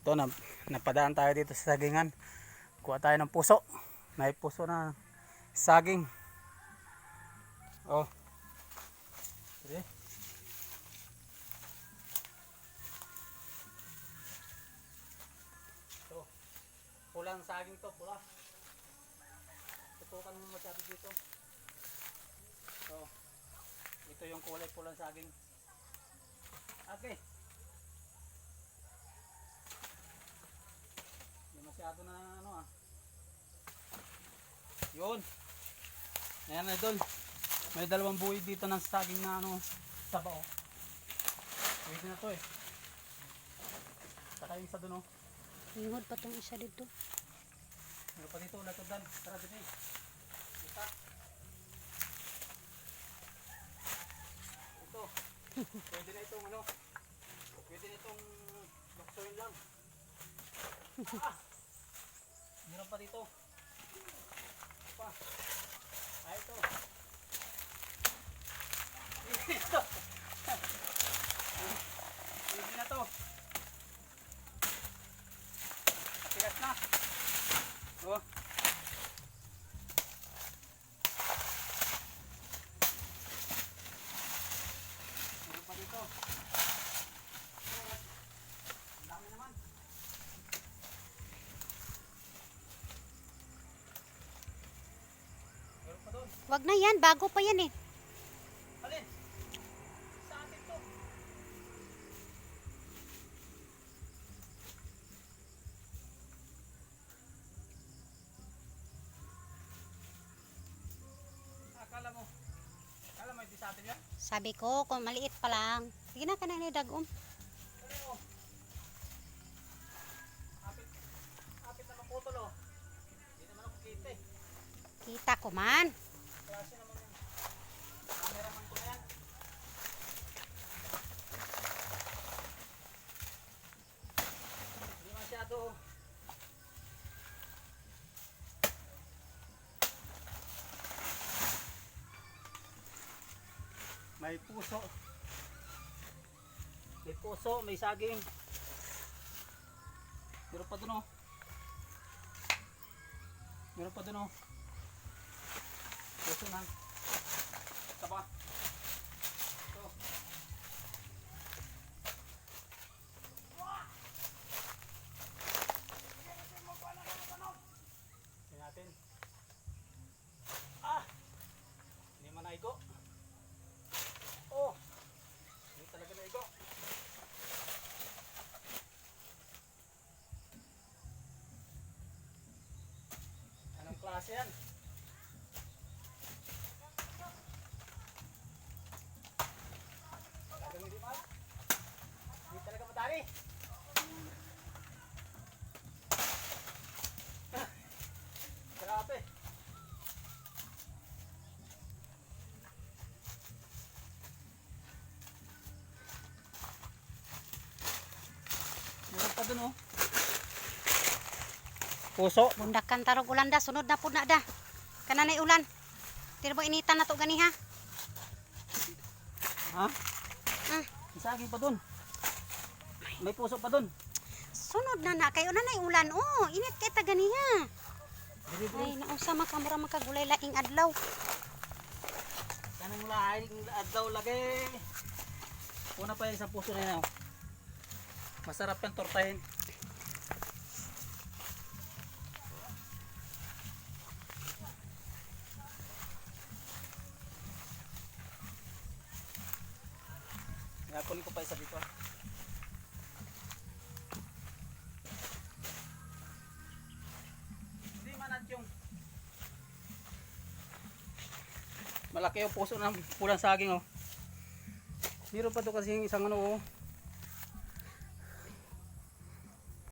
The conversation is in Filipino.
Ito, na, napadaan tayo dito sa sagingan. Kuha tayo ng puso. May puso na saging. Oh. Sige. Ito. Pulang saging to, pula. Tutukan mo masyado dito. Ito. Ito yung kulay pulang saging. Okay. Hindi masyado na ano ah. Yun. Ayan na doon. May dalawang buhay dito ng saging na ano, sabaw. Pwede na to eh. Saka yung isa doon oh. Lingod pa tong isa dito. Meron pa dito, latodan. Tara din eh. Isa. Ito. Pwede na itong ano. Pwede na itong luksoyin lang. Ah! Pa dito. Ito pa. Ah, ito. Ito. Pwede na to. Matigas na. Oh. Meron pa dito. Oh. Ang dami naman. Meron pa doon. Wag na yan, bago pa yan eh. Alin? Sa atin to. Akala mo, akala mo hindi sa atin yan? Sabi ko, kung maliit pa lang. Sige na ka na ni dagom. Pero, apit, apit na maputol oh. Hindi naman ako kita eh. Kita ko man. Klase naman yung cameraman ko na yan. Masyado. May puso. May puso, may saging. Meron pa dun oh. Meron pa dun oh. Puso na. Ito ba? Ito. Tingnan natin. Ah! Hindi man naigo. Oh! Hindi talaga naigo. Anong klase yan? Talagang hindi mal. Hindi Ah, Grabe. Meron pa dun oh. Puso. Bundakan tarog ulan da, sunod na po na da. Kana na ulan. Tira mo initan na to gani ha. Ha? Ah, May saging pa dun. May puso pa dun. sunod na na kayo na na ulan. Oh, init kay ta gani ha. Dili Ay, nausa makamura makagulay laing adlaw. Kanang laing adlaw lagi. Una pa yung isang puso na. Masarap yung tortahin. Kunin ko pa isa dito. Malaki yung puso ng pulang saging oh. Meron pa to kasi isang ano oh.